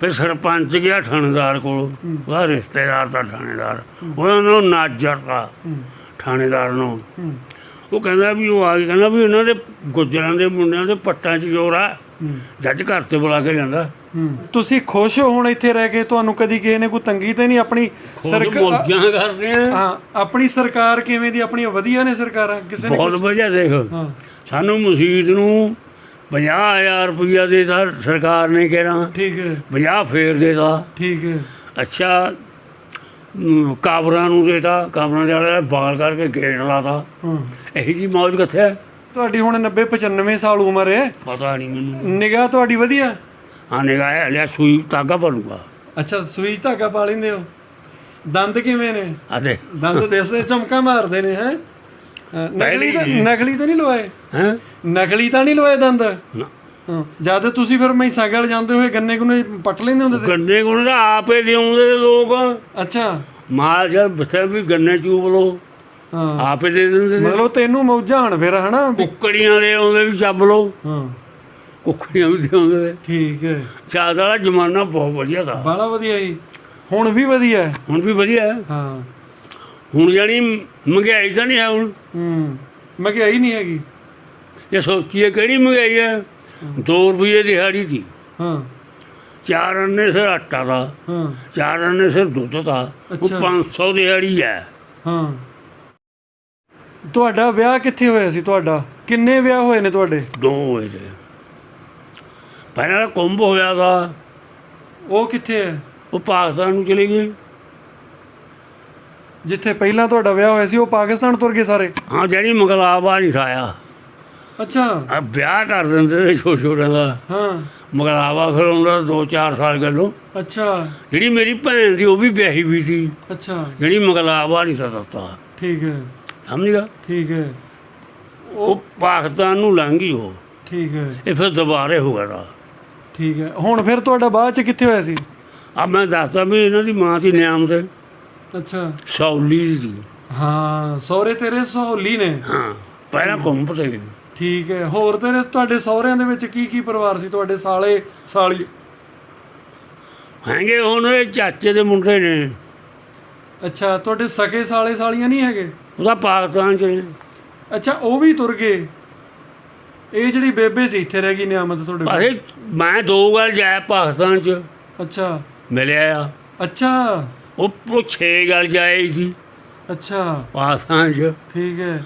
ਫਿਰ ਸਰਪੰਚ ਗਿਆ ਥਾਣੇਦਾਰ ਕੋਲ। ਉਹਦਾ ਰਿਸ਼ਤੇਦਾਰ ਦਾ ਥਾਣੇਦਾਰ। ਉਹਨਾਂ ਨੂੰ ਨਾਜਰ ਦਾ ਥਾਣੇਦਾਰ ਨੂੰ ਉਹ ਕਹਿੰਦਾ ਵੀ ਉਹ ਆ ਕੇ ਕਹਿੰਦਾ ਵੀ ਇਹਨਾਂ ਦੇ ਗੁੱਜਰਾਂ ਦੇ ਮੁੰਡਿਆਂ ਦੇ ਪੱਟਾਂ 'ਚ ਜ਼ੋਰ ਆ। ਜੱਜ ਘਰ ਤੇ ਬੁਲਾ ਕੇ ਜਾਂਦਾ ਤੁਸੀਂ ਖੁਸ਼ ਹੋ ਹੁਣ ਇੱਥੇ ਰਹਿ ਕੇ ਤੁਹਾਨੂੰ ਕਦੀ ਕਿਸੇ ਨੇ ਕੋਈ ਤੰਗੀ ਤੇ ਨਹੀਂ ਆਪਣੀ ਸਰਕਾਰ ਕਰਦੇ ਆ। ਹਾਂ ਆਪਣੀ ਸਰਕਾਰ ਕਿਵੇਂ ਦੀ ਆਪਣੀਆਂ ਵਧੀਆ ਨੇ ਸਰਕਾਰਾਂ? ਕਿਸੇ ਨੇ ਬਹੁਤ ਵਧੀਆ ਦੇਖ। ਸਾਨੂੰ ਮਸਜਿਦ ਨੂੰ 50000 ਰੁਪਇਆ ਦੇ ਸਰ ਸਰਕਾਰ ਨੇ ਕਿਹਾ। ਠੀਕ ਹੈ। 50 ਫੇਰ ਦੇਤਾ ਠੀਕ ਹੈ। ਅੱਛਾ ਕਾਬਰਾਂ ਨੂੰ ਦੇਤਾ ਕਾਬਰਾਂ ਦੇ ਵਾਲੇ ਬਾਲ ਕਰਕੇ ਗੇਟ ਲਾਤਾ ਹਾਂ। ਇਹੀ ਜੀ ਮੌਜ ਕਿੱਥੇ ਹੈ ਤੁਹਾਡੀ ਹੁਣ 90 95 ਸਾਲ ਉਮਰ ਹੈ। ਪਤਾ ਨਹੀਂ ਮੈਨੂੰ। ਨਿਗਾਹ ਤੁਹਾਡੀ ਵਧੀਆ? ਆ ਨਿਗਾਹ ਲਿਆ ਸੂਈ ਤਾਗਾ ਭਰੂਗਾ ਅੱਛਾ ਸੂਈ ਧਾਗਾ ਪਾ ਲੈਂਦੇ ਹੋ। ਦੰਦ ਕਿਵੇਂ ਨੇ? ਆ ਦੇ ਦੰਦ ਦੇਸਦੇ ਚਮਕਾ ਮਾਰਦੇ ਨੇ ਹੈ? ਨਕਲੀ ਤਾਂ। ਨਕਲੀ ਤਾਂ ਨਹੀਂ ਲਵਾਏ? ਹੈ? ਨਕਲੀ ਤਾਂ ਨਹੀਂ ਲਵਾਏ ਦੰਦ? ਹਾਂ ਜਦ ਤੁਸੀਂ ਫਿਰ ਮੈਂ ਸਾਗਲ ਜਾਂਦੇ ਹੋਏ ਗੰਨੇ ਗੁੰਨੇ ਪੱਟ ਲੈਂਦੇ ਹੁੰਦੇ ਸੀ? ਗੰਨੇ ਕੋਲ ਤਾਂ ਆਪੇ ਲਿਆਉਂਦੇ ਲੋਕ। ਅੱਛਾ। ਮਾਲ ਜਦ ਬਸੇ ਵੀ ਗੰਨੇ ਚੂਪ ਲੋ ਹਾਂ। ਆਪੇ ਦੇ ਦਿੰਦੇ ਮਤਲਬ ਤੈਨੂੰ ਮੌਜਾਂ ਹਣ ਫਿਰ ਹਨਾ? ਕੁੱਕੜੀਆਂ ਦੇ ਆਉਂਦੇ ਵੀ ਚੱਬ ਲੋ ਹਾਂ। ਕੁੱਕੜੀਆਂ ਵੀ ਦੇ ਆਉਂਦੇ ਠੀਕ ਹੈ। ਚਾਦ ਵਾਲਾ ਜ਼ਮਾਨਾ ਬਹੁਤ ਵਧੀਆ था ਬਾਲਾ ਵਧੀਆ ਜੀ। ਹੁਣ ਵੀ ਵਧੀਆ ਹੈ। ਹੁਣ ਵੀ ਵਧੀਆ ਹੈ। ਹਾਂ। ਹੁਣ ਜਾਨੀ ਮਹਿੰਗਾਈ ਤਾਂ ਨਹੀਂ ਹੈ ਹੁਣ। ਹੂੰ ਮਹਿੰਗਾਈ ਨਹੀਂ ਹੈਗੀ। ਇਹ ਸੋਚੀਏ ਕਿਹੜੀ ਮਹਿੰਗਾਈ ਹੈ 2 ਰੁਪਏ ਦਿਹਾੜੀ ਦੀ। ਹਾਂ। ਚਾਰ ਅੰਨੇ ਸਿਰ ਆਟਾ ਦਾ ਹਾਂ। ਚਾਰ ਅੰਨੇ ਸਿਰ ਦੁੱਧ ਦਾ ਉਹ ਅੱਛਾ। 500 ਦਿਹਾੜੀ ਹੈ। ਹਾਂ। ਤੁਹਾਡਾ ਵਿਆਹ ਕਿੱਥੇ ਹੋਇਆ ਸੀ ਤੁਹਾਡਾ? ਕਿੰਨੇ ਵਿਆਹ ਹੋਏ ਨੇ ਤੁਹਾਡੇ? ਦੋ ਹੋਏ ਤੇ ਪਹਿਲਾਂ ਕੁੰਭ ਹੋਇਆ ਦਾ। ਉਹ ਕਿੱਥੇ ਹੈ? ਉਹ ਪਾਕਿਸਤਾਨ ਨੂੰ ਚਲੇ ਗਈ ਜਿੱਥੇ ਪਹਿਲਾਂ ਤੁਹਾਡਾ ਵਿਆਹ ਹੋਇਆ ਸੀ ਉਹ ਪਾਕਿਸਤਾਨ ਤੁਰ ਗਏ ਸਾਰੇ? ਹਾਂ ਜਿਹੜੀ ਮਗਲਾਵਾ ਨਹੀਂ ਥਾਇਆ ਅੱਛਾ। ਆ ਵਿਆਹ ਕਰ ਦਿੰਦੇ ਤੇ ਛੋਟੇ ਛੋਟਿਆਂ ਦਾ। ਹਾਂ। ਮਗਲਾਵਾ ਫਿਰ ਉਹਨਾਂ ਦਾ 2-4 ਸਾਲ ਗੱਲੋਂ। ਅੱਛਾ। ਜਿਹੜੀ ਮੇਰੀ ਭੈਣ ਸੀ ਉਹ ਵੀ ਵਿਆਹੀ ਵੀ ਸੀ। ਅੱਛਾ। ਜਿਹੜੀ ਮਗਲਾਵਾ ਨਹੀਂ ਸੀ ਦਿੱਤਾ। ਠੀਕ ਹੈ। ਸਮਝ ਗਿਆ? ਠੀਕ ਹੈ। ਉਹ ਪਾਕਿਸਤਾਨ ਨੂੰ ਲੰਘ ਗਈ ਉਹ। ਠੀਕ ਹੈ। ਇਹ ਫਿਰ ਦੁਬਾਰੇ ਹੋ ਗਿਆ ਠੀਕ ਹੈ। ਹੁਣ ਫਿਰ ਤੁਹਾਡਾ ਬਾਅਦ ਚ ਕਿੱਥੇ ਹੋਇਆ ਸੀ? ਆ ਮੈਂ ਦੱਸਦਾ ਵੀ ਇਹਨਾਂ ਦੀ ਮਾਂ ਸੀ ਨਿਆਮ ਤੇ। ਅੱਛਾ। ਸੌਲੀ ਸੀ ਹਾਂ ਸਹੁਰੇ ਤੇਰੇ ਸਹੌਲੀ ਨੇ? ਹਾਂ ਪਹਿਲਾਂ ਗਈ ਠੀਕ ਹੈ ਹੋਰ ਤੇਰੇ ਤੁਹਾਡੇ ਸਹੁਰਿਆਂ ਦੇ ਵਿੱਚ ਕੀ ਕੀ ਪਰਿਵਾਰ ਸੀ? ਤੁਹਾਡੇ ਸਾਲੇ ਸਾਲੀ? ਹੈਗੇ ਇਹ ਚਾਚੇ ਦੇ ਮੁੰਡੇ ਨੇ। ਅੱਛਾ ਤੁਹਾਡੇ ਸਕੇ ਸਾਲੇ ਸਾਲੀਆਂ ਨਹੀਂ ਹੈਗੇ? ਉਹਦਾ ਪਾਕਿਸਤਾਨ ਚ ਨੇ। ਅੱਛਾ ਉਹ ਵੀ ਤੁਰ ਗਏ? ਇਹ ਜਿਹੜੀ ਬੇਬੇ ਸੀ ਇੱਥੇ ਰਹਿ ਗਈ ਨਿਆਮਤ ਤੁਹਾਡੇ ਕੋਲ? ਮੈਂ ਦੋ ਗੱਲ ਜਾਇਆ ਪਾਕਿਸਤਾਨ ਚ। ਅੱਛਾ। ਮਿਲਿਆ ਆ। ਅੱਛਾ। ਉਹ ਉਹ ਛੇ ਗੱਲ ਜਾਏ ਸੀ। ਅੱਛਾ। ਪਾਕਿਸਤਾਨ ਚ। ਠੀਕ ਹੈ।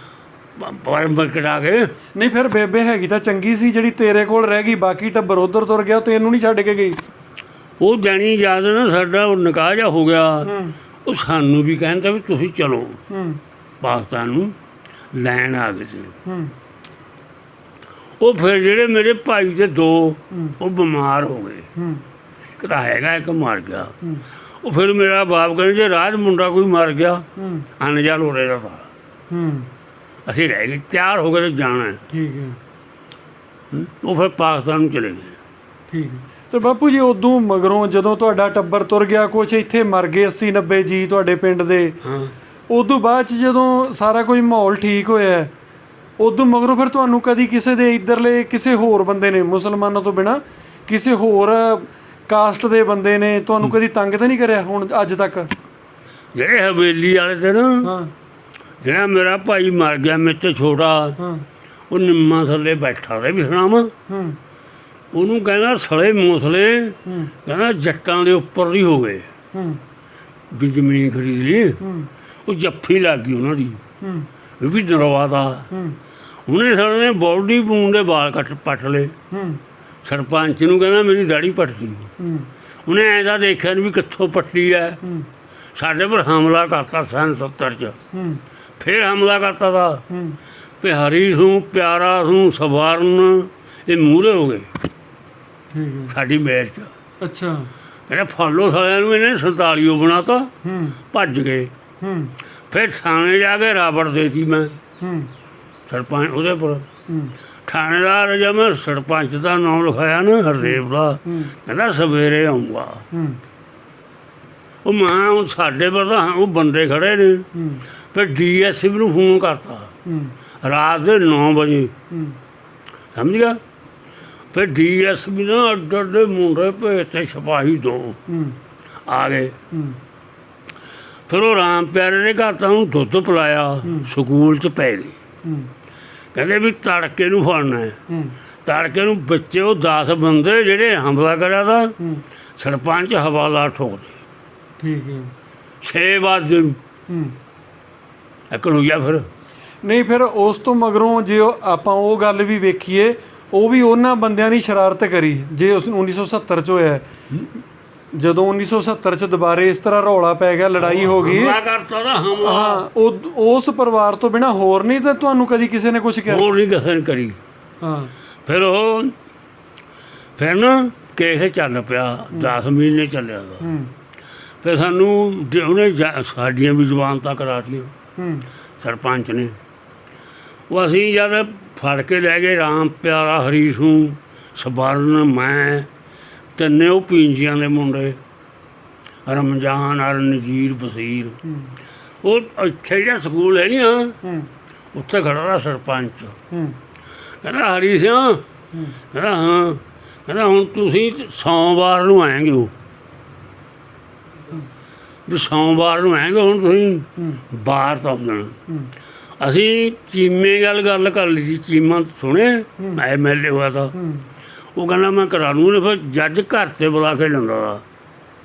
ਪਰ ਮਕੜਾ ਕੇ। ਨਹੀਂ ਫਿਰ ਬੇਬੇ ਹੈਗੀ ਤਾਂ ਚੰਗੀ ਸੀ ਜਿਹੜੀ ਤੇਰੇ ਕੋਲ ਰਹਿ ਗਈ ਬਾਕੀ ਟੱਬਰ ਉਧਰ ਤੁਰ ਗਿਆ ਤੈਨੂੰ ਨਹੀਂ ਛੱਡ ਕੇ ਗਈ। ਉਹ ਜਾਣੀ ਯਾਦ ਨਾ ਸਾਡਾ ਉਹ ਨਿਕਾਹ ਜਾ ਹੋ ਗਿਆ। ਉਹ ਸਾਨੂੰ ਵੀ ਕਹਿੰਦਾ ਵੀ ਤੁਸੀਂ ਚਲੋ। ਹੂੰ। ਪਾਕਿਸਤਾਨ ਨੂੰ ਲੈਣ ਆ ਗਏ ਸੀ। ਹੂੰ। ਉਹ ਫਿਰ ਜਿਹੜੇ ਮੇਰੇ ਭਾਈ ਦੇ ਦੋ ਉਹ ਬਿਮਾਰ ਹੋ ਗਏ। ਹੂੰ। ਇੱਕ ਤਾਂ ਹੈਗਾ ਇੱਕ ਮਰ ਗਿਆ। ਉਹ ਫਿਰ ਮੇਰਾ ਬਾਪ ਕਹਿੰਦੇ ਜੇ ਰਾਜ ਮੁੰਡਾ ਕੋਈ ਮਰ ਗਿਆ ਹੂੰ। ਅਨਜਾਲ ਹੋ ਰਿਹਾ ਤਾਂ ਹੂੰ। ਅਸੀਂ ਰਹਿ ਗਏ ਤਿਆਰ ਹੋ ਗਏ ਤੇ ਜਾਣਾ ਹੈ। ਠੀਕ ਹੈ। ਉਹ ਫਿਰ ਪਾਕਿਸਤਾਨ ਨੂੰ ਚਲੇ ਗਏ। ਠੀਕ ਹੈ। ਤੇ ਬਾਪੂ ਜੀ ਉਦੋਂ ਮਗਰੋਂ ਜਦੋਂ ਤੁਹਾਡਾ ਟੱਬਰ ਤੁਰ ਗਿਆ ਕੁਛ ਇੱਥੇ ਮਰ ਗਏ 80 90 ਜੀ ਤੁਹਾਡੇ ਪਿੰਡ ਦੇ। ਹਾਂ। ਉਦੋਂ ਬਾਅਦ ਚ ਜਦੋਂ ਸਾਰਾ ਕੋਈ ਮਾਹੌਲ ਠੀਕ ਹੋਇਆ ਉਦੋਂ ਮਗਰੋਂ ਫਿਰ ਤੁਹਾਨੂੰ ਕਦੀ ਕਿਸੇ ਦੇ ਇਧਰਲੇ ਕਿਸੇ ਹੋਰ ਬੰਦੇ ਨੇ ਮੁਸਲਮਾਨਾਂ ਤੋਂ ਬਿਨਾ ਕਿਸੇ ਹੋਰ ਕਾਸਟ ਦੇ ਬੰਦੇ ਨੇ ਤੁਹਾਨੂੰ ਕਦੀ ਤੰਗ ਤਾਂ ਨਹੀਂ ਕਰਿਆ ਹੁਣ ਅੱਜ ਤੱਕ? ਜਿਹੜੇ ਹਵੇਲੀ ਵਾਲੇ ਤੇ ਨਾ ਹਾਂ। ਜਿਹੜਾ ਮੇਰਾ ਭਾਈ ਮਰ ਗਿਆ ਮੇਰੇ ਤੇ ਛੋਟਾ ਹਾਂ। ਉਹ ਨਿੰਮਾ ਥੱਲੇ ਬੈਠਾ ਰਿਹਾ ਵੀ ਸੁਣਾਵਾਂ ਹੂੰ। ਉਹਨੂੰ ਕਹਿੰਦਾ ਸਲੇ ਮੋਸਲੇ ਕਹਿੰਦਾ ਜੱਟਾਂ ਦੇ ਉੱਪਰ ਹੀ ਹੋ ਗਏ ਹੂੰ। ਵੀ ਜ਼ਮੀਨ ਖਰੀਦ ਲਈ। ਉਹ ਜੱਫੀ ਲੱਗ ਗਈ ਉਹਨਾਂ ਦੀ। ਹੂੰ। ਵੀ ਨਰਵਾਦਾ ਹੂੰ। ਉਹਨੇ ਸਾਡੇ ਨੇ ਬੋਲਡੀ ਪੂਣ ਦੇ ਵਾਲ ਕੱਟ ਪੱਟ ਲਏ। ਹੂੰ। ਸਰਪੰਚ ਨੂੰ ਕਹਿੰਦਾ ਮੇਰੀ ਦਾੜੀ ਪੱਟਦੀ ਉਹਨੇ ਐਦਾ ਦੇਖਿਆ ਨੀ ਵੀ ਕਿੱਥੋਂ ਪੱਟੀ ਐ। ਹੂੰ। ਸਾਡੇ ਪਰ ਹਮਲਾ ਕਰਤਾ ਸਨ 70 ਚ। ਫਿਰ ਹਮਲਾ ਕਰਤਾ ਦਾ ਪਿਹਾਰੀ ਹੂੰ ਪਿਆਰਾ ਹੂੰ ਸਵਾਰਨ ਇਹ ਮੂਰੇ ਹੋ ਗਏ। ਸਾਡੀ ਮੈਚ ਚ। ਅੱਛਾ। ਕਹਿੰਦੇ ਫਾਲੋ ਸਾਲਿਆਂ ਨੂੰ ਇਹਨੇ 47 ਬਣਾਤਾ। ਭੱਜ ਗਏ। ਫਿਰ ਥਾਣੇ ਜਾ ਕੇ ਰਾਬੜ ਦੇਤੀ ਮੈਂ। ਸਰਪੰਚ ਉਹਦੇ ਪਰ ਥਾਣੇਦਾਰ ਜਦ ਮੈਂ ਸਰਪੰਚ ਦਾ ਨਾਮ ਲਿਖਾਇਆ ਨਾ ਹਰਦੇਵ ਦਾ ਕਹਿੰਦਾ ਸਵੇਰੇ ਆਉਂਗਾ। ਉਹ ਮਾਂ ਹੁਣ ਸਾਡੇ ਤਾਂ ਉਹ ਬੰਦੇ ਖੜੇ ਨੇ। ਫਿਰ ਡੀਐਸਪੀ ਨੂੰ ਫੋਨ ਕਰਤਾ। ਰਾਤ ਦੇ 9 ਵਜੇ। ਸਮਝ ਗਿਆ? ਫਿਰ ਡੀਐਸਪੀ ਨਾ ਅੱਡ ਦੇ ਮੁੰਡੇ ਭੇਜ ਤੇ ਸਿਪਾਹੀ ਦੋ। ਆ ਗਏ। ਫਿਰ ਉਹ ਰਾਮ ਪਿਆਰੇ ਦੇ ਘਰ ਤਾਂ ਉਹਨੂੰ ਦੁੱਧ ਪਿਲਾਇਆ। ਸਕੂਲ ਚ ਪੈ ਗਈ ਕਹਿੰਦੇ ਵੀ ਤੜਕੇ ਨੂੰ ਫੜਨਾ ਹੈ। ਤੜਕੇ ਨੂੰ ਬੱਚੇ ਉਹ 10 ਬੰਦੇ ਜਿਹੜੇ ਹਮਲਾ ਕਰਿਆ ਤਾਂ ਹੂੰ। ਸਰਪੰਚ ਹਵਾਲਾ ਠੋਕਦੇ ਠੀਕ ਹੈ। 6 ਵਜੇ ਹੂੰ। ਅਕਲ ਹੋਇਆ ਫਿਰ। ਨਹੀਂ ਫਿਰ ਉਸ ਤੋਂ ਮਗਰੋਂ ਜੇ ਆਪਾਂ ਉਹ ਗੱਲ ਵੀ ਵੇਖੀਏ ਉਹ ਵੀ ਉਹਨਾਂ ਬੰਦਿਆਂ ਦੀ ਸ਼ਰਾਰਤ ਕਰੀ ਜੇ ਉਸ 1970 ਚ ਹੋਇਆ। ਜਦੋਂ 1970 ਚ ਦੁਬਾਰੇ ਇਸ ਤਰ੍ਹਾਂ ਰੌਲਾ ਪੈ ਗਿਆ ਲੜਾਈ ਹੋ ਗਈ। ਹਮਲਾ ਕਰਤਾ ਤਾਂ ਹਮਲਾ ਹਾਂ ਉਹ ਉਸ ਪਰਿਵਾਰ ਤੋਂ ਬਿਨਾ ਹੋਰ ਨਹੀਂ ਤਾਂ ਤੁਹਾਨੂੰ ਕਦੀ ਕਿਸੇ ਨੇ ਕੁਝ ਕਿਹਾ? ਹੋਰ ਨਹੀਂ ਕਿਸੇ ਨੇ ਕਰੀ। ਹਾਂ। ਫਿਰ ਉਹ ਫਿਰ ਨਾ ਕੇਸ ਚੱਲ ਪਿਆ 10 ਮਹੀਨੇ ਚੱਲਿਆ ਦਾ ਹੂੰ। ਫਿਰ ਸਾਨੂੰ ਉਹਨੇ ਸਾਡੀਆਂ ਵੀ ਜ਼ਬਾਨਤਾਂ ਕਰਾਤੀਆਂ। ਹੂੰ। ਸਰਪੰਚ ਨੇ। ਉਹ ਅਸੀਂ ਜਦ ਫੜ ਕੇ ਲੈ ਗਏ ਰਾਮ ਪਿਆਰਾ ਹਰੀਸ਼ ਨੂੰ ਸਬਰਨ ਮੈਂ ਤਿੰਨੇ ਉਹ ਪੀਂਜੀਆਂ ਦੇ ਮੁੰਡੇ ਰਮਜ਼ਾਨ ਅਰ ਨਜੀਰ ਬਸੀਰ। ਉਹ ਇੱਥੇ ਜਿਹੜਾ ਸਕੂਲ ਹੈ ਨਹੀਂ ਹਾਂ। ਉੱਥੇ ਖੜਾ ਦਾ ਸਰਪੰਚ। ਕਹਿੰਦਾ ਹਰੀ ਸਿਆ ਕਹਿੰਦਾ ਹਾਂ। ਕਹਿੰਦਾ ਹੁਣ ਤੁਸੀਂ ਸੋਮਵਾਰ ਨੂੰ ਆਏਂਗੇ ਹੋ। ਵੀ ਸੋਮਵਾਰ ਨੂੰ ਆਏਂਗੇ ਹੁਣ ਤੁਸੀਂ ਬਾਹਰ ਤੋਂ ਆਉਣਾ ਅਸੀਂ ਚੀਮੇ ਗੱਲ ਗੱਲ ਕਰ ਲਈ ਸੀ ਚੀਮਾ ਸੁਣੇ ਐਮਐਲਏ ਹੋਇਆ ਤਾਂ। ਉਹ ਕਹਿੰਦਾ ਮੈਂ ਕਰਾ ਲੂੰ ਨੇ ਫਿਰ ਜੱਜ ਘਰ ਤੇ ਬੁਲਾ ਕੇ ਲੈਂਦਾ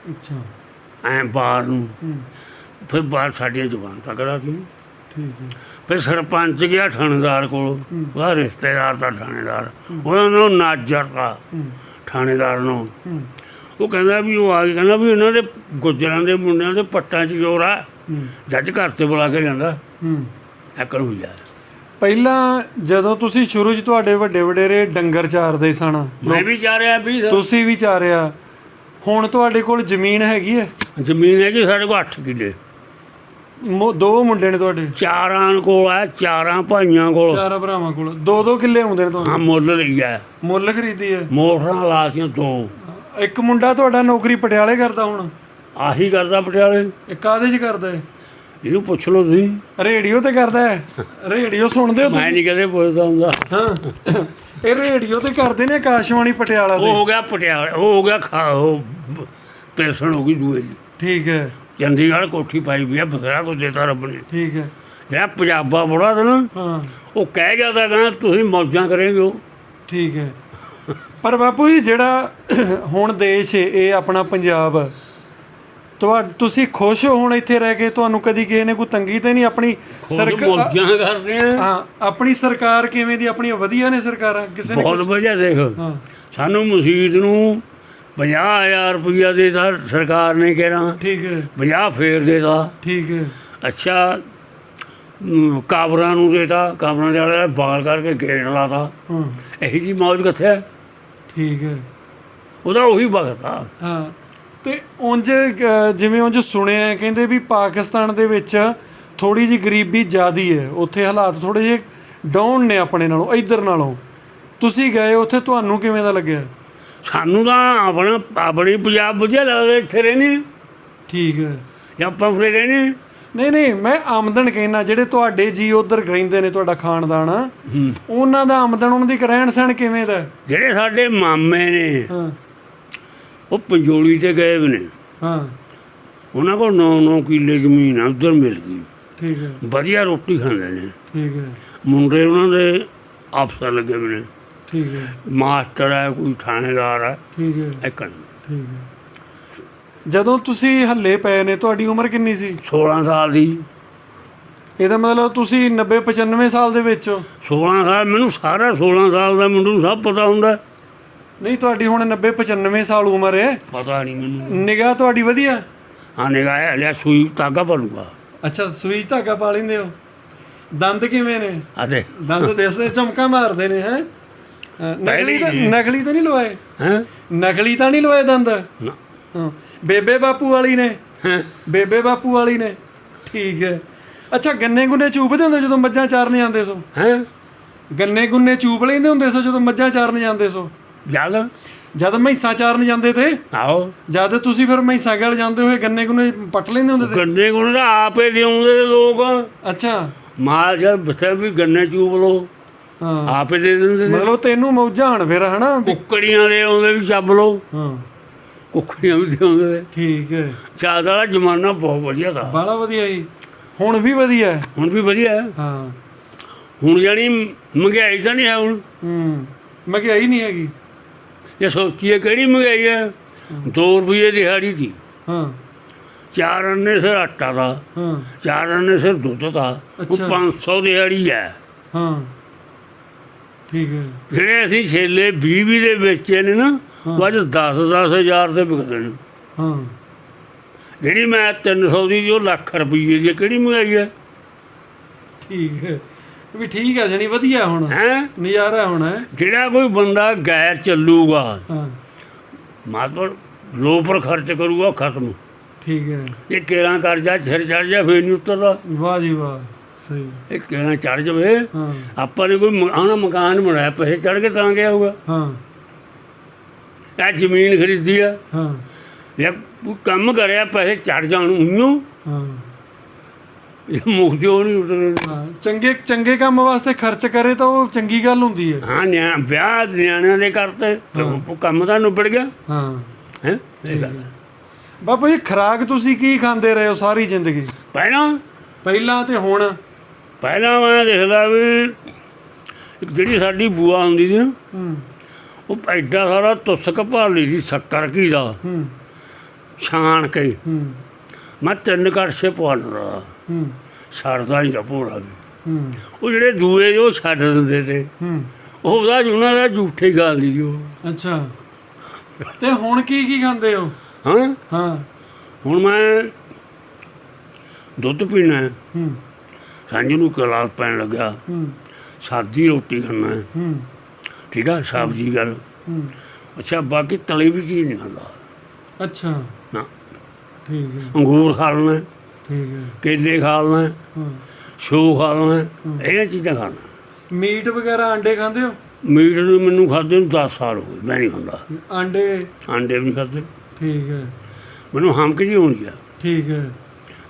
ਅੱਛਾ। ਐ ਬਾਹਰ ਨੂੰ। ਫਿਰ ਬਾਹਰ ਸਾਡੀਆਂ ਜ਼ੁਬਾਨ ਠੀਕ ਹੈ। ਫਿਰ ਸਰਪੰਚ ਗਿਆ ਥਾਣੇਦਾਰ ਕੋਲ। ਉਹਦਾ ਰਿਸ਼ਤੇਦਾਰ ਦਾ ਥਾਣੇਦਾਰ। ਉਹਨਾਂ ਨੂੰ ਨਾਜਰ ਦਾ ਥਾਣੇਦਾਰ ਨੂੰ। ਉਹ ਕਹਿੰਦਾ ਵੀ ਉਹ ਆ ਕੇ ਕਹਿੰਦਾ ਵੀ ਇਹਨਾਂ ਦੇ ਗੁੱਜਰਾਂ ਦੇ ਮੁੰਡਿਆਂ ਦੇ ਪੱਟਾਂ 'ਚ ਜ਼ੋਰ ਆ। ਜੱਜ ਘਰ ਤੇ ਬੁਲਾ ਕੇ ਜਾਂਦਾ ਹੂੰ। ਐਕਲ ਹੋ ਜਾ ਪਹਿਲਾਂ ਜਦੋਂ ਤੁਸੀਂ ਸ਼ੁਰੂ 'ਚ ਤੁਹਾਡੇ ਵੱਡੇ ਵਡੇਰੇ ਡੰਗਰ ਚਾਰਦੇ ਸਨ ਮੈਂ ਵੀ ਰਿਹਾ ਵੀ ਤੁਸੀਂ ਵੀ ਚਾਰਿਆ। ਹੁਣ ਤੁਹਾਡੇ ਕੋਲ ਜ਼ਮੀਨ ਹੈਗੀ ਹੈ? ਜ਼ਮੀਨ ਹੈ ਕਿ ਸਾਡੇ ਕੋਲ 8 ਕਿੱਲੇ। ਮੋ- ਦੋ ਮੁੰਡੇ ਨੇ ਤੁਹਾਡੇ? ਚਾਰਾਂ ਕੋਲ ਆ ਚਾਰਾਂ ਭਾਈਆਂ ਕੋਲ। ਚਾਰ ਭਰਾਵਾਂ ਕੋਲ। ਦੋ ਦੋ ਕਿੱਲੇ ਹੁੰਦੇ ਨੇ ਤੁਹਾਨੂੰ ਹਾਂ ਮੁੱਲ ਲਈ ਆ। ਮੁੱਲ ਖਰੀਦੀ ਹੈ? ਮੋਟਰਾਂ ਲਾਤੀਆਂ ਦੋ। ਇੱਕ ਮੁੰਡਾ ਤੁਹਾਡਾ ਨੌਕਰੀ ਪਟਿਆਲੇ ਕਰਦਾ ਹੁਣ? ਆਹੀ ਕਰਦਾ ਪਟਿਆਲੇ। ਇੱਕ ਕਾਹਦੇ 'ਚ ਕਰਦਾ ਹੈ ਇਹਨੂੰ ਪੁੱਛ ਲਓ ਤੁਸੀਂ। ਰੇਡੀਓ ਤੇ ਕਰਦਾ ਹੈ। ਰੇਡੀਓ ਸੁਣਦੇ ਹੋ ਮੈਂ ਤੁਸੀਂ? ਨਹੀਂ ਕਦੇ ਪੁੱਛਦਾ ਹੁੰਦਾ। ਹਾਂ। ਇਹ ਰੇਡੀਓ ਤੇ ਕਰਦੇ ਨੇ ਆਕਾਸ਼ਵਾਣੀ ਪਟਿਆਲਾ ਉਹ ਤੇ ਹੋ ਗਿਆ ਪਟਿਆਲੇ ਉਹ ਹੋ ਗਿਆ ਖਾ ਉਹ ਪੈਨਸ਼ਨ ਹੋ ਗਈ ਦੂਏ ਦੀ। ਠੀਕ ਹੈ। ਚੰਡੀਗੜ੍ਹ ਕੋਠੀ ਪਾਈ ਵੀ ਆ ਬਥੇਰਾ ਕੁਝ ਦੇਤਾ ਰੱਬ ਨੇ। ਠੀਕ ਹੈ। ਜਿਹੜਾ ਪੰਜਾਬਾ ਬੁੜਾ ਤਾ ਨਾ ਹਾਂ। ਉਹ ਕਹਿ ਗਿਆ ਤਾਂ ਕਹਿੰਦਾ ਤੁਸੀਂ ਮੌਜਾਂ ਕਰੇਂਗੇ ਹੋ ਠੀਕ ਹੈ। ਪਰ ਬਾਪੂ ਜੀ ਜਿਹੜਾ ਹੁਣ ਦੇਸ਼ ਇਹ ਆਪਣਾ ਪੰਜਾਬ ਤੁਹਾ ਤੁਸੀਂ ਖੁਸ਼ ਹੋ ਹੁਣ ਇੱਥੇ ਰਹਿ ਕੇ ਤੁਹਾਨੂੰ ਕਦੀ ਕਿਸੇ ਨੇ ਕੋਈ ਤੰਗੀ ਤੇ ਨਹੀਂ ਆਪਣੀ ਸਰਕਾਰ ਮੌਜਾਂ ਕਰਦੇ ਆ। ਹਾਂ ਆਪਣੀ ਸਰਕਾਰ ਕਿਵੇਂ ਦੀ ਆਪਣੀ ਵਧੀਆ ਨੇ ਸਰਕਾਰਾਂ? ਕਿਸੇ ਨੇ ਬਹੁਤ ਵਧੀਆ ਦੇਖ। ਹਾਂ। ਸਾਨੂੰ ਮਸਜਿਦ ਨੂੰ 50000 ਰੁਪਇਆ ਦੇਤਾ ਸਰਕਾਰ ਨੇ ਕਿਹਾ। ਠੀਕ ਹੈ। 50 ਫੇਰ ਦੇਤਾ। ਠੀਕ ਹੈ। ਅੱਛਾ ਕਾਬਰਾਂ ਨੂੰ ਦੇਤਾ। ਕਾਬਰਾਂ ਦੇ ਵਾਲੇ ਬਾਲ ਕਰਕੇ ਗੇਟ ਲਾਤਾ। ਹਾਂ। ਇਹੀ ਜੀ ਮੌਜ ਕਿੱਥੇ ਹੈ? ਠੀਕ ਹੈ। ਉਹਦਾ ਉਹੀ ਵਕਤ ਆ। ਹਾਂ। ਤੇ ਉਂਝ ਜਿਵੇਂ ਉਂਝ ਸੁਣਿਆ ਕਹਿੰਦੇ ਵੀ ਪਾਕਿਸਤਾਨ ਦੇ ਵਿੱਚ ਥੋੜੀ ਜੀ ਗਰੀਬੀ ਜ਼ਿਆਦੀ ਹੈ। ਉੱਥੇ ਹਾਲਾਤ ਥੋੜੇ ਜਿਹੇ ਡਾਊਨ ਨੇ ਆਪਣੇ ਨਾਲੋਂ ਇੱਧਰ ਨਾਲੋਂ। ਤੁਸੀਂ ਗਏ ਉੱਥੇ ਤੁਹਾਨੂੰ ਕਿਵੇਂ ਦਾ ਲੱਗਿਆ? ਸਾਨੂੰ ਤਾਂ ਆਪਣਾ ਆਪਣੀ ਪੰਜਾਬ ਵਧੀਆ ਲੱਗਦਾ ਇੱਥੇ ਰਹਿੰਦੇ ਠੀਕ ਹੈ। ਜਾਂ ਆਪਾਂ ਫਿਰ ਰਹਿੰਦੇ ਨਹੀਂ ਨਹੀਂ ਮੈਂ ਆਮਦਨ ਕਹਿਣਾ ਜਿਹੜੇ ਤੁਹਾਡੇ ਜੀ ਉਧਰ ਰਹਿੰਦੇ ਨੇ ਤੁਹਾਡਾ ਖਾਨਦਾਨ। ਉਹਨਾਂ ਦਾ ਆਮਦਨ ਉਹਨਾਂ ਦੀ ਰਹਿਣ ਸਹਿਣ ਕਿਵੇਂ ਦਾ? ਜਿਹੜੇ ਸਾਡੇ ਮਾਮੇ ਨੇ ਹਾਂ। ਉਹ ਪੰਜੋਲੀ ਤੇ ਗਏ ਵੀ ਨੇ। ਹਾਂ। ਉਹਨਾਂ ਕੋਲ 9-9 ਕਿੱਲੇ ਜ਼ਮੀਨ ਆ ਉਧਰ ਮਿਲ ਗਈ। ਠੀਕ ਹੈ। ਵਧੀਆ ਰੋਟੀ ਖਾਂਦੇ ਨੇ। ਠੀਕ ਹੈ। ਮੁੰਡੇ ਉਹਨਾਂ ਦੇ ਅਫਸਰ ਲੱਗੇ ਵੀ ਨੇ। ਠੀਕ ਹੈ। ਮਾਸਟਰ ਹੈ ਕੋਈ ਥਾਣੇਦਾਰ ਹੈ। ਠੀਕ ਹੈ। ਇੱਕ ਠੀਕ ਹੈ। ਜਦੋਂ ਤੁਸੀਂ ਹੱਲੇ ਪਏ ਨੇ ਤੁਹਾਡੀ ਉਮਰ ਕਿੰਨੀ ਸੀ? 16 ਸਾਲ ਦੀ। ਇਹਦਾ ਮਤਲਬ ਤੁਸੀਂ 90 95 ਸਾਲ ਦੇ ਵਿੱਚ ਹੋ। 16 ਸਾਲ ਮੈਨੂੰ ਸਾਰਾ 16 ਸਾਲ ਦਾ ਮੁੰਡੇ ਨੂੰ ਸਭ ਪਤਾ ਹੁੰਦਾ। ਨਹੀਂ ਤੁਹਾਡੀ ਹੁਣ 90 95 ਸਾਲ ਉਮਰ ਹੈ ਪਤਾ ਨਹੀਂ ਮੈਨੂੰ। ਨਿਗਾਹ ਤੁਹਾਡੀ ਵਧੀਆ? ਹਾਂ ਨਿਗਾਹ ਲਿਆ ਸੂਈ ਤਾਗਾ ਭਰੂਗਾ ਅੱਛਾ ਸੂਈ ਧਾਗਾ ਪਾ ਲੈਂਦੇ ਹੋ। ਦੰਦ ਕਿਵੇਂ ਨੇ? ਆਦੇ ਦੰਦ ਦੇਸੇ ਚਮਕਾ ਮਾਰਦੇ ਨੇ ਹੈ? ਨਕਲੀ ਤਾਂ ਨਕਲੀ ਤਾਂ ਨਹੀਂ ਲਵਾਏ? ਹੈ? ਨਕਲੀ ਤਾਂ ਨਹੀਂ ਲਵਾਏ ਦੰਦ? ਨਾ। ਹਾਂ। ਬੇਬੇ ਬਾਪੂ ਵਾਲੀ ਨੇ? ਬੇਬੇ ਬਾਪੂ ਵਾਲੀ ਨੇ। ਠੀਕ ਹੈ। ਅੱਛਾ ਗੰਨੇ ਗੁੰਨੇ ਚੂਪਦੇ ਹੁੰਦੇ ਜਦੋਂ ਮੱਝਾਂ ਚਾਰਨ ਜਾਂਦੇ ਸੋ? ਹੈਂ? ਗੰਨੇ ਗੁੰਨੇ ਚੂਪ ਲੈਂਦੇ ਹੁੰਦੇ ਸੋ ਜਦੋਂ ਮੱਝਾਂ ਚਾਰਨ ਜਾਂਦੇ ਸੋ? ਜਦ ਜਦ ਮਹਿਸਾਂ ਚਾਰਨ ਜਾਂਦੇ ਤੇ? ਆਓ ਜਦ ਤੁਸੀਂ ਫਿਰ ਮਹਿਸਾਂ ਗਲ ਜਾਂਦੇ ਹੋਏ ਗੰਨੇ ਗੁੰਨੇ ਪੱਟ ਲੈਂਦੇ ਹੁੰਦੇ ਤੇ? ਗੰਨੇ ਕੋਲ ਤਾਂ ਆਪੇ ਲਿਆਉਂਦੇ ਲੋਕ। ਅੱਛਾ। ਮਾਲ ਜਦ ਬਸੇ ਵੀ ਗੰਨੇ ਚੂਬ ਲੋ ਹਾਂ। ਆਪੇ ਦੇ ਦਿੰਦੇ ਤੇ। ਮਤਲਬ ਤੈਨੂੰ ਮੌਜਾਂ ਹਣ ਫਿਰ ਹਨਾ? ਵੀ- ਕੁੱਕੜੀਆਂ ਦੇ ਆਉਂਦੇ ਵੀ ਚੱਬ ਲਓ। ਹਾਂ। ਕੁੱਕੜੀਆਂ ਵੀ ਦੇ ਆਉਂਦੇ ਤੇ। ਠੀਕ ਹੈ। ਚਾਹ ਵਾਲਾ ਜ਼ਮਾਨਾ ਬਹੁਤ ਵਧੀਆ था ਬਾਲਾ ਵਧੀਆ ਜੀ। ਹੁਣ ਵੀ ਵਧੀਆ ਹੈ। ਹੁਣ ਵੀ ਵਧੀਆ ਹੈ। ਹਾਂ। ਹੁਣ ਜਾਨੀ ਮਹਿੰਗਾਈ ਤਾਂ ਨਹੀਂ ਹੈ ਹੁਣ। ਹੂੰ। ਮਹਿੰਗਾਈ ਨਹੀਂ ਹੈਗੀ। ਜੇ ਸੋਚੀਏ ਕਿਹੜੀ ਮਹਿੰਗਾਈ ਹੈ? 2 ਰੁਪਏ ਦਿਹਾੜੀ ਦੀ। ਹਾਂ। ਚਾਰ ਅੰਨੇ ਸਿਰ ਆਟਾ ਦਾ ਹਾਂ। ਚਾਰ ਅੰਨੇ ਸਿਰ ਦੁੱਧ ਦਾ ਉਹ ਅੱਛਾ। 500 ਦਿਹਾੜੀ ਹੈ। ਹਾਂ। ਠੀਕ ਹੈ। ਜਿਹੜੇ ਅਸੀਂ ਛੇਲੇ 20 20 ਦੇ ਵੇਚੇ ਨੇ ਨਾ ਉਹ ਅੱਜ 10 10 ਹਜ਼ਾਰ ਦੇ ਵਿਕਦੇ ਨੇ। ਹਾਂ। ਜਿਹੜੀ ਮੈਂ 300 ਦੀ ਜੋ ਲੱਖ ਰੁਪਏ ਦੀ ਕਿਹੜੀ ਮਹਿੰਗਾਈ ਹੈ? ਠੀਕ ਹੈ। ਵੀ ਠੀਕ ਹੈ ਜਣੀ ਵਧੀਆ ਹੁਣ। ਹੈ? ਨਜ਼ਾਰਾ ਹੁਣ। ਹੈ ਜਿਹੜਾ ਕੋਈ ਬੰਦਾ ਗੈਰ ਚੱਲੂਗਾ ਹਾਂ। ਮਾਤਵਰ ਲੋ ਪਰ ਖਰਚ ਕਰੂਗਾ ਖਤਮ। ਠੀਕ ਹੈ। ਇਹ ਕੇਰਾਂ ਕਰ ਜਾ ਸਿਰ ਚੜ ਜਾ ਫੇਰ ਨਹੀਂ ਉਤਰਦਾ। ਵਾਹ ਜੀ ਵਾਹ ਸਹੀ। ਇਹ ਕੇਰਾਂ ਚੜ ਜਾਵੇ। ਹਾਂ। ਆਪਾਂ ਨੇ ਕੋਈ ਆਣਾ ਮਕਾਨ ਬਣਾਇਆ ਪੈਸੇ ਚੜ ਕੇ ਤਾਂ ਗਿਆ ਹੋਊਗਾ। ਹਾਂ। ਇਹ ਜ਼ਮੀਨ ਖਰੀਦੀ ਆ। ਹਾਂ। ਕੋਈ ਕੰਮ ਕਰਿਆ ਪੈਸੇ ਚੜ ਜਾਣ ਉਹਨੂੰ ਹਾਂ। ਮੁਖ ਜੋ ਨਹੀਂ ਉਤਰੇ ਹਾਂ ਚੰਗੇ ਚੰਗੇ ਕੰਮ ਵਾਸਤੇ ਖਰਚ ਕਰੇ ਤਾਂ ਉਹ ਚੰਗੀ ਗੱਲ ਹੁੰਦੀ ਹੈ। ਹਾਂ ਨਿਆ ਵਿਆਹ ਨਿਆਣਿਆਂ ਦੇ ਕਰਤੇ ਤੇ ਉਹ ਕੰਮ ਤਾਂ ਨਿਬੜ ਗਿਆ। ਹਾਂ। ਹੈ? ਇਹ ਗੱਲ ਹੈ। ਬਾਪੂ ਜੀ ਖਰਾਕ ਤੁਸੀਂ ਕੀ ਖਾਂਦੇ ਰਹੇ ਹੋ ਸਾਰੀ ਜ਼ਿੰਦਗੀ? ਪਹਿਲਾਂ? ਪਹਿਲਾਂ ਤੇ ਹੁਣ? ਪਹਿਲਾਂ ਮੈਂ ਦੇਖਦਾ ਵੀ ਇੱਕ ਜਿਹੜੀ ਸਾਡੀ ਬੂਆ ਹੁੰਦੀ ਸੀ ਨਾ ਹੂੰ। ਉਹ ਐਡਾ ਸਾਰਾ ਤੁਸਕ ਭਰ ਲਈ ਸੀ ਸ਼ੱਕਰ ਘੀ ਦਾ। ਹੂੰ। ਛਾਣ ਕੇ। ਹੂੰ। ਮੈਂ ਤਿੰਨ ਕੜਛੇ ਪਵਾ ਲੈਂਦਾ ਹੂੰ। ਨਹੀਂ ਤਾਂ ਭੋਰਾ ਵੀ ਹੂੰ। ਉਹ ਜਿਹੜੇ ਦੂਏ ਜੋ ਛੱਡ ਦਿੰਦੇ ਤੇ। ਹੂੰ। ਉਹ ਉਹਦਾ ਉਹਨਾਂ ਦਾ ਝੂਠੇ ਗੱਲ ਦੀ ਉਹ। ਅੱਛਾ। ਤੇ ਹੁਣ ਕੀ ਕੀ ਖਾਂਦੇ ਹੋ? ਹਾਂ? ਹਾਂ। ਹੁਣ ਮੈਂ ਦੁੱਧ ਪੀਣਾ ਹੈ, ਹੂੰ। ਸਾਂਝ ਨੂੰ ਕਲਾਸ ਪੈਣ ਲੱਗਾ ਹੂੰ। ਸਾਦੀ ਰੋਟੀ ਖਾਣਾ ਹੈ, ਹੂੰ। ਠੀਕ ਆ ਸਬਜ਼ੀ ਗੱਲ। ਹੂੰ। ਅੱਛਾ ਬਾਕੀ ਤਲੀ ਵੀ ਚੀਜ਼ ਨਹੀਂ ਖਾਂਦਾ। ਅੱਛਾ। ਨਾ। ਠੀਕ ਹੈ। ਅੰਗੂਰ ਖਾ ਲੈਣਾ ਠੀਕ ਹੈ ਕੇਲੇ ਖਾ ਲੈਣਾ ਸ਼ੋ ਖਾ ਲੈਣਾ ਇਹ ਚੀਜ਼ਾਂ ਖਾਣਾ ਮੀਟ ਵਗੈਰਾ ਅੰਡੇ ਖਾਂਦੇ ਹੋ? ਮੀਟ ਨੂੰ ਮੈਨੂੰ ਖਾਦੇ ਨੂੰ 10 ਸਾਲ ਹੋ ਗਏ ਮੈਂ ਨਹੀਂ ਖਾਂਦਾ। ਅੰਡੇ ਆਂਡੇ ਵੀ ਖਾਦੇ। ਠੀਕ ਹੈ। ਮੈਨੂੰ ਹਮਕ ਜੀ ਹੁੰਦੀ ਆ। ਠੀਕ ਹੈ।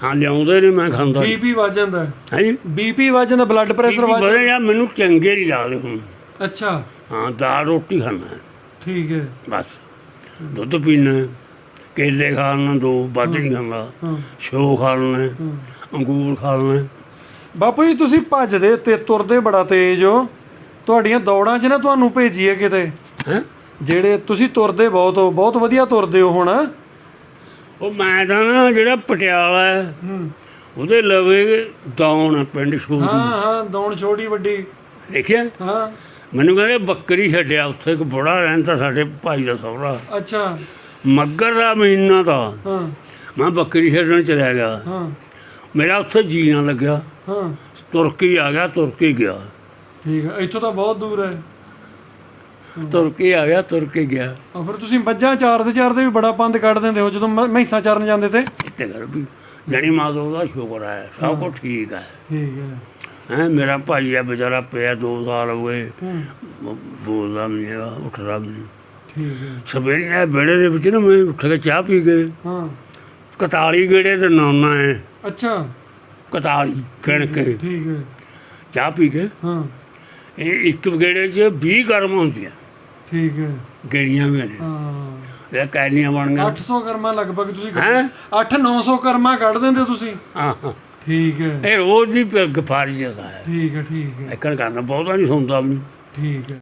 ਹਾਂ ਲਿਆਉਂਦੇ ਨੇ ਮੈਂ ਖਾਂਦਾ ਬੀਪੀ ਵੱਜ ਜਾਂਦਾ। ਹੈ ਜੀ? ਬੀਪੀ ਵੱਜ ਜਾਂਦਾ ਬਲੱਡ ਪ੍ਰੈਸ਼ਰ ਵੱਜ ਬੜੇ ਯਾਰ ਮੈਨੂੰ ਚੰਗੇ ਨਹੀਂ ਲੱਗਦੇ ਹੁਣ। ਅੱਛਾ। ਹਾਂ ਦਾਲ ਰੋਟੀ ਖਾਣਾ ਠੀਕ ਹੈ। ਬਸ। ਦੁੱਧ ਪੀਣਾ ਕੇਲੇ ਖਾ ਲੈਣਾ ਦੋ ਵੱਧ ਨਹੀਂ ਖਾਂਦਾ ਸ਼ੋ ਖਾ ਲੈਣਾ ਅੰਗੂਰ ਖਾ ਲੈਣਾ। ਬਾਪੂ ਜੀ ਤੁਸੀਂ ਭੱਜਦੇ ਤੇ ਤੁਰਦੇ ਬੜਾ ਤੇਜ਼ ਹੋ। ਤੁਹਾਡੀਆਂ ਦੌੜਾਂ 'ਚ ਨਾ ਤੁਹਾਨੂੰ ਭੇਜੀਏ ਕਿਤੇ। ਹੈਂ? ਜਿਹੜੇ ਤੁਸੀਂ ਤੁਰਦੇ ਬਹੁਤ ਹੋ ਬਹੁਤ ਵਧੀਆ ਤੁਰਦੇ ਹੋ ਹੁਣ। ਉਹ ਮੈਂ ਤਾਂ ਨਾ ਜਿਹੜਾ ਪਟਿਆਲਾ ਹੈ ਉਹਦੇ ਲਵੇ ਦੌਣ ਪਿੰਡ ਸ਼ੂਰ ਹਾਂ ਹਾਂ ਦੌੜ ਛੋਟੀ ਵੱਡੀ। ਦੇਖਿਆ? ਹਾਂ। ਮੈਨੂੰ ਕਹਿੰਦੇ ਬੱਕਰੀ ਛੱਡਿਆ ਉੱਥੇ ਇੱਕ ਬੁੜਾ ਰਹਿੰਦਾ ਸਾਡੇ ਭਾਈ ਦਾ ਸਹੁਰਾ। ਅੱਛਾ। ਮੱਗਰ ਦਾ ਮਹੀਨਾ ਹਾਂ। ਮੈਂ ਬੱਕਰੀ ਛੱਡਣ ਚਲਿਆ ਗਿਆ। ਹਾਂ। ਮੇਰਾ ਉੱਥੇ ਜੀ ਨਾ ਲੱਗਿਆ। ਹਾਂ। ਤੁਰਕੀ ਆ ਗਿਆ ਤੁਰਕੀ ਗਿਆ। ਠੀਕ ਹੈ ਇੱਥੋਂ ਤਾਂ ਬਹੁਤ ਦੂਰ ਹੈ। ਤੁਰਕੀ ਆ ਗਿਆ ਤੁਰਕੀ ਗਿਆ। ਆ ਫਿਰ ਤੁਸੀਂ ਮੱਝਾਂ ਚਾਰਦੇ ਚਾਰਦੇ ਵੀ ਬੜਾ ਪੰਦ ਕੱਢ ਦਿੰਦੇ ਹੋ ਜਦੋਂ ਮਹਿੰਸਾਂ ਚਾਰਨ ਜਾਂਦੇ ਤੇ? ਇੱਥੇ ਕਰ ਵੀ ਜਣੀ ਮਾਧੋ ਦਾ ਸ਼ੁਕਰ ਹੈ ਸਭ ਕੁਛ ਠੀਕ ਹੈ। ਠੀਕ ਹੈ। ਹੈ ਮੇਰਾ ਭਾਈ ਆ ਵਿਚਾਰਾ ਪਿਆ 2 ਸਾਲ ਹੋ। ਗਏ ਬੋਲਦਾ ਨਹੀਂ ਉੱਠਦਾ ਨਹੀਂ ਸਵੇਰੇ ਇਹ ਵਿਹੜੇ ਦੇ ਵਿੱਚ ਨਾ ਮੈਂ ਉੱਠ ਕੇ ਚਾਹ ਪੀ ਕੇ ਹਾਂ। 41 ਗੇੜੇ ਤੇ ਨੌਨਾ ਹੈ। ਅੱਛਾ। 41 ਗਿਣ ਕੇ। ਠੀਕ ਹੈ ਚਾਹ ਪੀ ਕੇ। ਹਾਂ। ਇਹ ਇੱਕ ਗੇੜੇ 'ਚ 20 ਕਰਮ ਹੁੰਦੀਆਂ। ਠੀਕ ਹੈ। ਗੇੜੀਆਂ ਵੀ ਨੇ ਹਾਂ। ਇਹ ਕੈਨੀਆਂ ਬਣ ਗਈਆਂ। 800 ਕਰਮਾ ਲਗਭਗ ਤੁਸੀਂ ਹੈਂ? 8-900 ਕਰਮਾ ਕੱਢ ਦਿੰਦੇ ਤੁਸੀਂ। ਹਾਂ। ਠੀਕ ਹੈ। ਇਹ ਰੋਜ਼ ਦੀ ਗਫਾਰੀ ਜਸਾ ਹੈ। ਠੀਕ ਹੈ ਠੀਕ ਹੈ। ਇੱਕਣ ਕਰਨਾ ਬਹੁਤਾ ਨਹੀਂ ਸੁਣਦਾ ਵੀ। ਠੀਕ ਹੈ।